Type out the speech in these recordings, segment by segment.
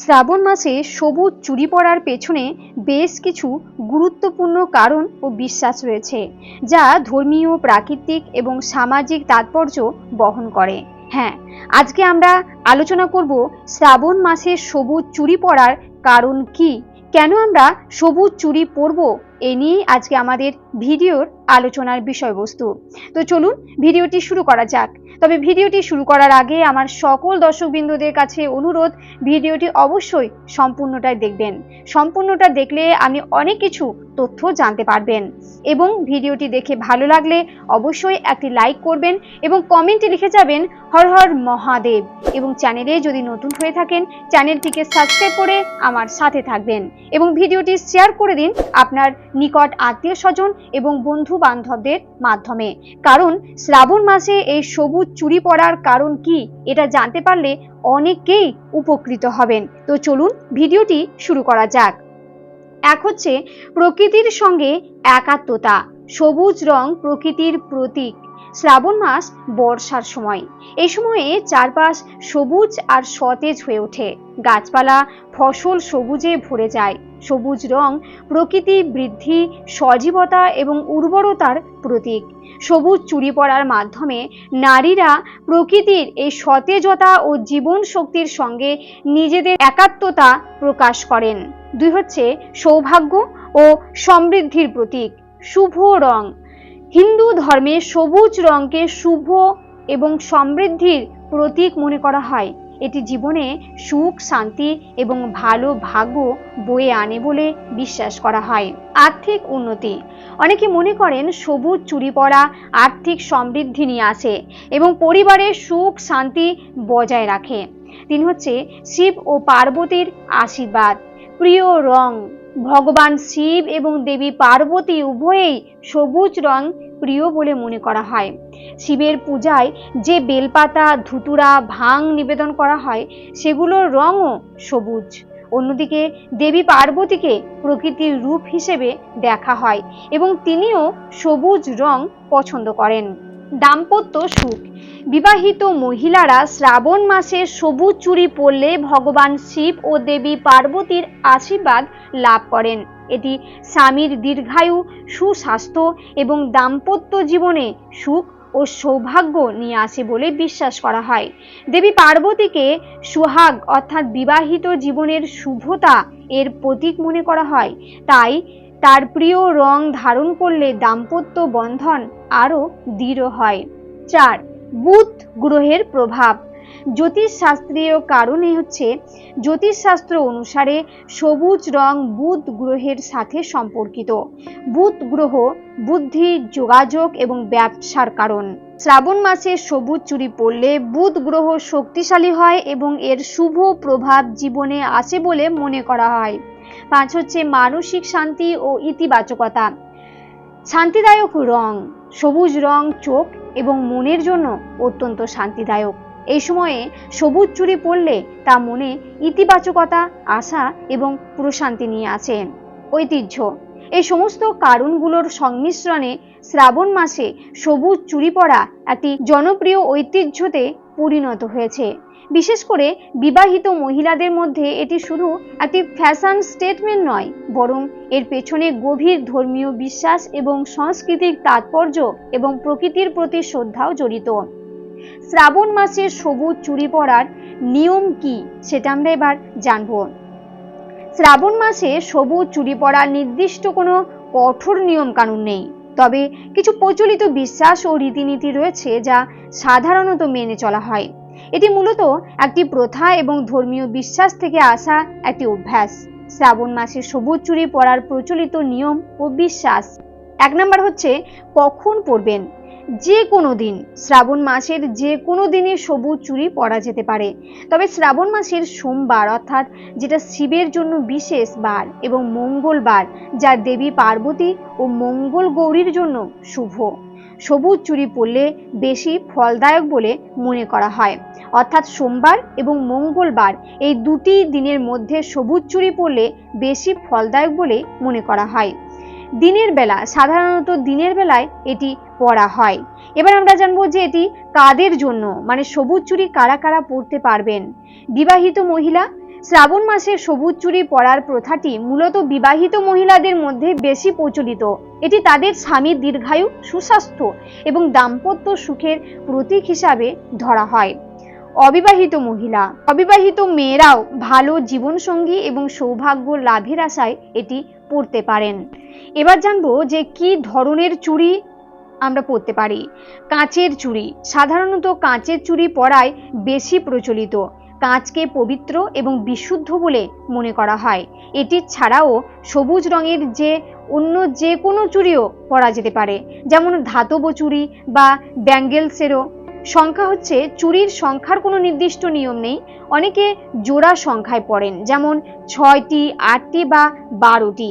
শ্রাবণ মাসে সবুজ চুরি পরার পেছনে বেশ কিছু গুরুত্বপূর্ণ কারণ ও বিশ্বাস রয়েছে, যা ধর্মীয়, প্রাকৃতিক এবং সামাজিক তাৎপর্য বহন করে। হ্যাঁ আজকে আমরা আলোচনা করব শ্রাবণ মাসে সবুজ চুরি পরার কারণ কি, কেন আমরা সবুজ চুরি পরব এ নিয়েই আজকে আমাদের ভিডিওর আলোচনার বিষয়বস্তু। তো চলুন, ভিডিওটি শুরু করা যাক। তবে ভিডিওটি শুরু করার আগে আমার সকল দর্শকবৃন্দদের কাছে অনুরোধ, ভিডিওটি অবশ্যই সম্পূর্ণটাই দেখবেন। সম্পূর্ণটা দেখলে আপনি অনেক কিছু তথ্য জানতে পারবেন। এবং ভিডিওটি দেখে ভালো লাগলে অবশ্যই একটি লাইক করবেন এবং কমেন্টে লিখে যাবেন, হর হর মহাদেব। এবং চ্যানেলে যদি নতুন হয়ে থাকেন, চ্যানেলটিকে সাবস্ক্রাইব করে আমার সাথে থাকবেন। এবং ভিডিওটি শেয়ার করে দিন আপনার নিকট আত্মীয় স্বজন এবং বন্ধু বান্ধবদের মাধ্যমে। কারণ শ্রাবণ মাসে এই সবুজ চুরি পড়ার কারণ কি এটা জানতে পারলে অনেকেই উপকৃত হবেন। তো চলুন ভিডিওটি শুরু করা যাক। এক হচ্ছে প্রকৃতির সঙ্গে একাত্মতা। সবুজ রং প্রকৃতির প্রতীক। শ্রাবণ মাস বর্ষার সময়। এই সময়ে চারপাশ সবুজ আর সতেজ হয়ে ওঠে। গাছপালা, ফসল সবুজে ভরে যায়। সবুজ রং প্রকৃতি বৃদ্ধি, সজীবতা এবং উর্বরতার প্রতীক। সবুজ চুরি পড়ার মাধ্যমে নারীরা প্রকৃতির এই সতেজতা ও জীবন শক্তির সঙ্গে নিজেদের একাত্মতা প্রকাশ করেন। দুই হচ্ছে সৌভাগ্য ও সমৃদ্ধির প্রতীক। শুভ রং। হিন্দু ধর্মে সবুজ রঙকে শুভ এবং সমৃদ্ধির প্রতীক মনে করা হয়। এটি জীবনে সুখ, শান্তি এবং ভালো ভাগ্য বয়ে আনে বলে বিশ্বাস করা হয়। আর্থিক উন্নতি। অনেকে মনে করেন সবুজ চুরি পরা আর্থিক সমৃদ্ধি নিয়ে আসে এবং পরিবারের সুখ, শান্তি বজায় রাখে। তিনি হচ্ছে শিব ও পার্বতীর আশীর্বাদ। প্রিয় রং। ভগবান শিব এবং দেবী পার্বতী উভয়েই সবুজ রং প্রিয় বলে মনে করা হয়। শিবের পূজায় যে বেলপাতা, ধুতুরা, ভাং নিবেদন করা হয়, সেগুলোর রঙও সবুজ। অন্যদিকে দেবী পার্বতীকে প্রকৃতির রূপ হিসেবে দেখা হয় এবং তিনিও সবুজ রং পছন্দ করেন। দাম্পত্য সুখ। বিবাহিত মহিলারা শ্রাবণ মাসে সবুজ চুরি পরলে ভগবান শিব ও দেবী পার্বতীর আশীর্বাদ লাভ করেন। এটি স্বামীর দীর্ঘায়ু, সুস্বাস্থ্য এবং দাম্পত্য জীবনে সুখ ও সৌভাগ্য নিয়ে আসে বলে বিশ্বাস করা হয়। দেবী পার্বতীকে সুহাগ অর্থাৎ বিবাহিত জীবনের শুভতা এর প্রতীক মনে করা হয়। তাই তার প্রিয় রং ধারণ করলে দাম্পত্য বন্ধন আরও দৃঢ় হয়। চার, বুধ গ্রহের প্রভাব। জ্যোতিষশাস্ত্রীয় কারণে হচ্ছে জ্যোতিষশাস্ত্র অনুসারে সবুজ রং বুধ গ্রহের সাথে সম্পর্কিত। বুধ গ্রহ বুদ্ধি যোগাযোগ এবং ব্যবসার কারণ। শ্রাবণ মাসে সবুজ চুরি পড়লে বুধ গ্রহ শক্তিশালী হয় এবং এর শুভ প্রভাব জীবনে আসে বলে মনে করা হয়। পাঁচ হচ্ছে মানসিক শান্তি ও ইতিবাচকতা। শান্তিদায়ক রং, সবুজ রং চোখ এবং মনের জন্য অত্যন্ত শান্তিদায়ক। এই সময়ে সবুজ চুরি পড়লে তা মনে ইতিবাচকতা, আশা এবং প্রশান্তি নিয়ে আসে ঐতিহ্য। এই সমস্ত কারণগুলোর সংমিশ্রণে শ্রাবণ মাসে সবুজ চুরি পরা একটি জনপ্রিয় ঐতিহ্যতে পরিণত হয়েছে। বিশেষ করে বিবাহিত মহিলাদের মধ্যে এটি শুধু একটি ফ্যাশন স্টেটমেন্ট নয়, বরং এর পেছনে গভীর ধর্মীয় বিশ্বাস এবং সাংস্কৃতিক তাৎপর্য এবং প্রকৃতির প্রতি শ্রদ্ধাও জড়িত। শ্রাবণ মাসে সবুজ চুরি পরার নিয়ম কি সেটা আমরা এবার জানব। শ্রাবণ মাসে সবুজ চুরি পরা নির্দিষ্ট কোনো কঠোর নিয়ম কানুন নেই, তবে কিছু প্রচলিত বিশ্বাস ও রীতিনীতি রয়েছে যা সাধারণত মেনে চলা হয়। এটি মূলত একটি প্রথা এবং ধর্মীয় বিশ্বাস থেকে আসা একটি অভ্যাস। শ্রাবণ মাসে সবুজ চুরি পরার প্রচলিত নিয়ম ও বিশ্বাস। এক নম্বর হচ্ছে, কখন পরবেন যে কোনো দিন। শ্রাবণ মাসের যে কোনো দিনে সবুজ চুরি পরা যেতে পারে। তবে শ্রাবণ মাসের সোমবার অর্থাৎ যেটা শিবের জন্য বিশেষ বার এবং মঙ্গলবার, যা দেবী পার্বতী ও মঙ্গল গৌরীর জন্য শুভ। সবুজ চুরি পরলে বেশি ফলদায়ক বলে মনে করা হয়। অর্থাৎ সোমবার এবং মঙ্গলবার এই দুটি দিনের মধ্যে সবুজ চুরি পরলে বেশি ফলদায়ক বলে মনে করা হয়। দিনের বেলা, সাধারণত দিনের বেলায় এটি পরা হয়। এবার আমরা জানব যে এটি কাদের জন্য? মানে সবুজ চুরি কারা কারা পরতে পারবেন? বিবাহিত মহিলা শ্রাবণ মাসে সবুজ চুড়ি পরার প্রথাটি মূলত বিবাহিত মহিলাদের মধ্যে বেশি প্রচলিত। এটি তাদের স্বামীর দীর্ঘায়ু, সুস্বাস্থ্য এবং দাম্পত্য সুখের প্রতীক হিসাবে ধরা হয়। অবিবাহিত মহিলা, অবিবাহিত মেয়েরাও ভালো জীবনসঙ্গী এবং সৌভাগ্য লাভের আশায় এটি পরতে পারেন। এবার জানব যে কি ধরনের চুড়ি আমরা পরতে পারি। কাঁচের চুড়ি সাধারণত কাঁচের চুড়ি পরায় বেশি প্রচলিত। কাঁচকে পবিত্র এবং বিশুদ্ধ বলে মনে করা হয়। এটি ছাড়াও সবুজ রঙের যে অন্য যে কোনো চুড়িও পরা যেতে পারে, যেমন ধাতব চুড়ি বা ব্যাঙ্গেলসেরও সংখ্যা হচ্ছে চুরির সংখ্যার কোনো নির্দিষ্ট নিয়ম নেই। অনেকে জোড়া সংখ্যায় পড়েন, যেমন ছয়টি, আটটি বা বারোটি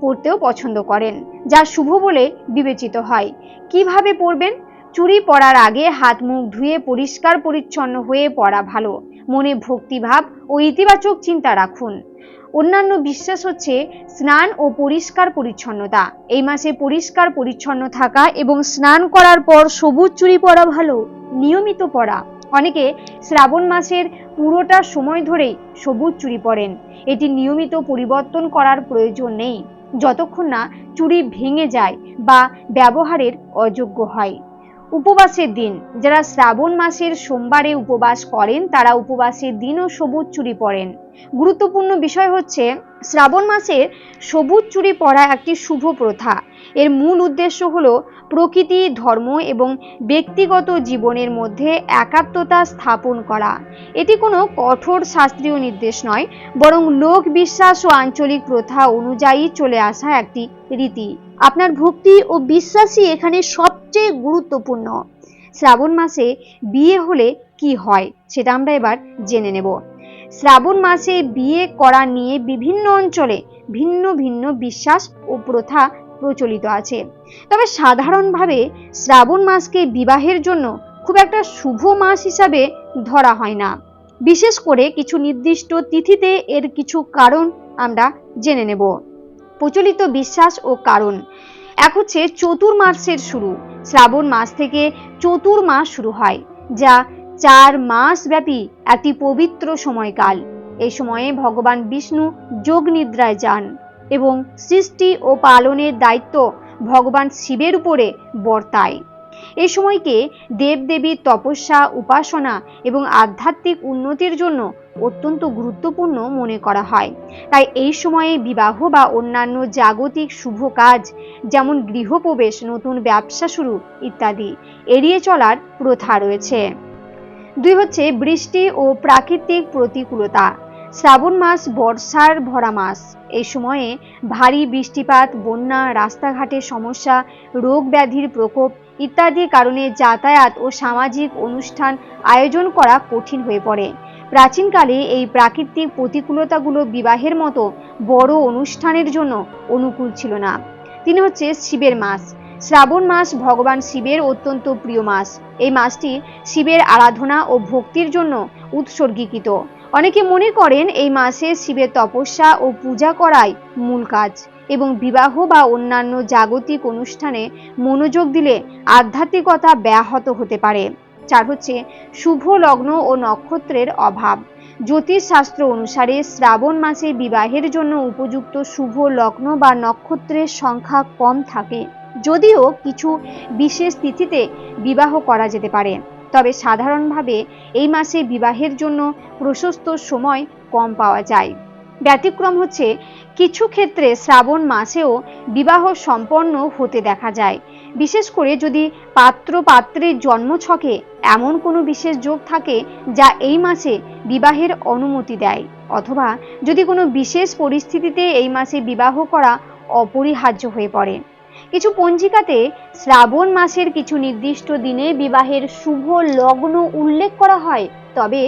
পড়তেও পছন্দ করেন, যা শুভ বলে বিবেচিত হয়। কীভাবে পড়বেন চুরি পরার আগে হাত মুখ ধুয়ে পরিষ্কার পরিচ্ছন্ন হয়ে পড়া ভালো। মনে ভক্তিভাব ও ইতিবাচক চিন্তা রাখুন। অন্যান্য বিশ্বাস হচ্ছে স্নান ও পরিষ্কার পরিচ্ছন্নতা। এই মাসে পরিষ্কার পরিচ্ছন্ন থাকা এবং স্নান করার পর সবুজ চুরি পরা ভালো, নিয়মিত পরা। অনেকে শ্রাবণ মাসের পুরোটা সময় ধরেই সবুজ চুরি পরেন। এটি নিয়মিত পরিবর্তন করার প্রয়োজন নেই। যতক্ষণ না চুড়ি ভেঙে যায় বা ব্যবহারের অযোগ্য হয়। উপবাসের দিন। যারা শ্রাবণ মাসের সোমবারে উপবাস করেন তারা উপবাসের দিনও সবুজ চুরি পরেন। গুরুত্বপূর্ণ বিষয় হচ্ছে, শ্রাবণ মাসের সবুজ চুরি পরা একটি শুভ প্রথা। এর মূল উদ্দেশ্য হল প্রকৃতি, ধর্ম এবং ব্যক্তিগত জীবনের মধ্যে একাত্মতা স্থাপন করা। এটি কোনো কঠোর শাস্ত্রীয় নির্দেশ নয়, বরং লোক বিশ্বাস ও আঞ্চলিক প্রথা অনুযায়ী চলে আসা একটি রীতি। আপনার ভক্তি ও বিশ্বাসই এখানে সবচেয়ে গুরুত্বপূর্ণ। শ্রাবণ মাসে বিয়ে হলে কি হয়, সেটা আমরা এবার জেনে নেব। শ্রাবণ মাসে বিয়ে করা নিয়ে বিভিন্ন অঞ্চলে ভিন্ন ভিন্ন বিশ্বাস ও প্রথা প্রচলিত আছে। তবে সাধারণভাবে শ্রাবণ মাসকে বিবাহের জন্য খুব একটা শুভ মাস হিসাবে ধরা হয় না। বিশেষ করে কিছু নির্দিষ্ট তিথিতে এর কিছু কারণ আমরা জেনে নেব। প্রচলিত বিশ্বাস ও কারণ। এক হচ্ছে চতুর্মাসের শুরু। শ্রাবণ মাস থেকে চতুর্মাস শুরু হয়, যা চার মাস ব্যাপী একটি পবিত্র সময়কাল। এই সময়ে ভগবান বিষ্ণু যোগ নিদ্রায় যান এবং সৃষ্টি ও পালনের দায়িত্ব ভগবান শিবের উপরে বর্তায়। এ সময়কে দেবদেবীর তপস্যা, উপাসনা এবং আধ্যাত্মিক উন্নতির জন্য অত্যন্ত গুরুত্বপূর্ণ মনে করা হয়। তাই এই সময়ে বিবাহ বা অন্যান্য জাগতিক শুভ কাজ, যেমন গৃহপ্রবেশ, নতুন ব্যবসা শুরু ইত্যাদি, এড়িয়ে চলার প্রথা রয়েছে। দুই হচ্ছে বৃষ্টি ও প্রাকৃতিক প্রতিকূলতা। শ্রাবণ মাস, বর্ষার ভরা মাস। এই সময়ে ভারী বৃষ্টিপাত, বন্যা, রাস্তাঘাটের সমস্যা, রোগ ব্যাধির প্রকোপ ইত্যাদি কারণে যাতায়াত ও সামাজিক অনুষ্ঠান আয়োজন করা কঠিন হয়ে পড়ে। প্রাচীনকালে এই প্রাকৃতিক প্রতিকূলতাগুলো বিবাহের মতো বড় অনুষ্ঠানের জন্য অনুকূল ছিল না। তিনি হচ্ছে শিবের মাস। শ্রাবণ মাস ভগবান শিবের অত্যন্ত প্রিয় মাস। এই মাসটি শিবের আরাধনা ও ভক্তির জন্য উৎসর্গীকৃত। অনেকে মনে করেন এই মাসে শিবের তপস্যা ও পূজা করাই মূল কাজ এবং বিবাহ বা অন্যান্য জাগতিক অনুষ্ঠানে মনোযোগ দিলে আধ্যাত্মিকতা ব্যাহত হতে পারে। চার হচ্ছে শুভ লগ্ন ও নক্ষত্রের অভাব। জ্যোতিষশাস্ত্র অনুসারে শ্রাবণ মাসে বিবাহের জন্য উপযুক্ত শুভ লগ্ন বা নক্ষত্রের সংখ্যা কম থাকে। যদিও কিছু বিশেষ তিথিতে বিবাহ করা যেতে পারে। তবে সাধারণভাবে এই মাসে বিবাহের জন্য প্রশস্ত সময় কম পাওয়া যায়। ব্যতিক্রম হচ্ছে কিছু ক্ষেত্রে শ্রাবণ মাসেও বিবাহ সম্পন্ন হতে দেখা যায়। বিশেষ করে যদি পাত্র পাত্রের জন্মছকে এমন কোনো বিশেষ যোগ থাকে যা এই মাসে বিবাহের অনুমতি দেয়, অথবা যদি কোনো বিশেষ পরিস্থিতিতে এই মাসে বিবাহ করা অপরিহার্য হয়ে পড়ে। কিছু পঞ্জিকাতে শ্রাবণ মাসের কিছু নির্দিষ্ট দিনে বিবাহের শুভ লগ্ন উল্লেখ করা হয়। তবে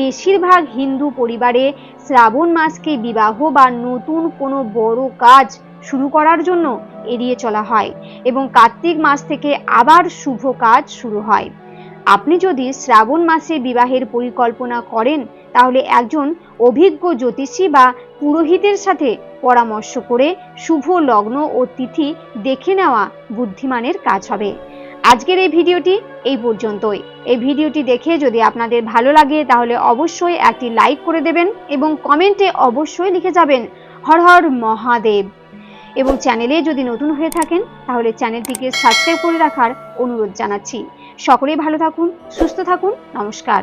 বেশিরভাগ হিন্দু পরিবারে শ্রাবণ মাসকে বিবাহ বা নতুন কোনো বড় কাজ শুরু করার জন্য এড়িয়ে চলা হয় এবং কার্তিক মাস থেকে আবার শুভ কাজ শুরু হয়। আপনি যদি শ্রাবণ মাসে বিবাহের পরিকল্পনা করেন, তাহলে একজন অভিজ্ঞ জ্যোতিষী বা পুরোহিতের সাথে পরামর্শ করে শুভ লগ্ন ও তিথি দেখে নেওয়া বুদ্ধিমানের কাজ হবে। আজকের এই ভিডিওটি এই পর্যন্তই। এই ভিডিওটি দেখে যদি আপনাদের ভালো লাগে, তাহলে অবশ্যই একটি লাইক করে দেবেন এবং কমেন্টে অবশ্যই লিখে যাবেন, হর হর মহাদেব। এবং চ্যানেলে যদি নতুন হয়ে থাকেন, তাহলে চ্যানেলটিকে সাবস্ক্রাইব করে রাখার অনুরোধ জানাচ্ছি। সকলেই ভালো থাকুন, সুস্থ থাকুন, নমস্কার।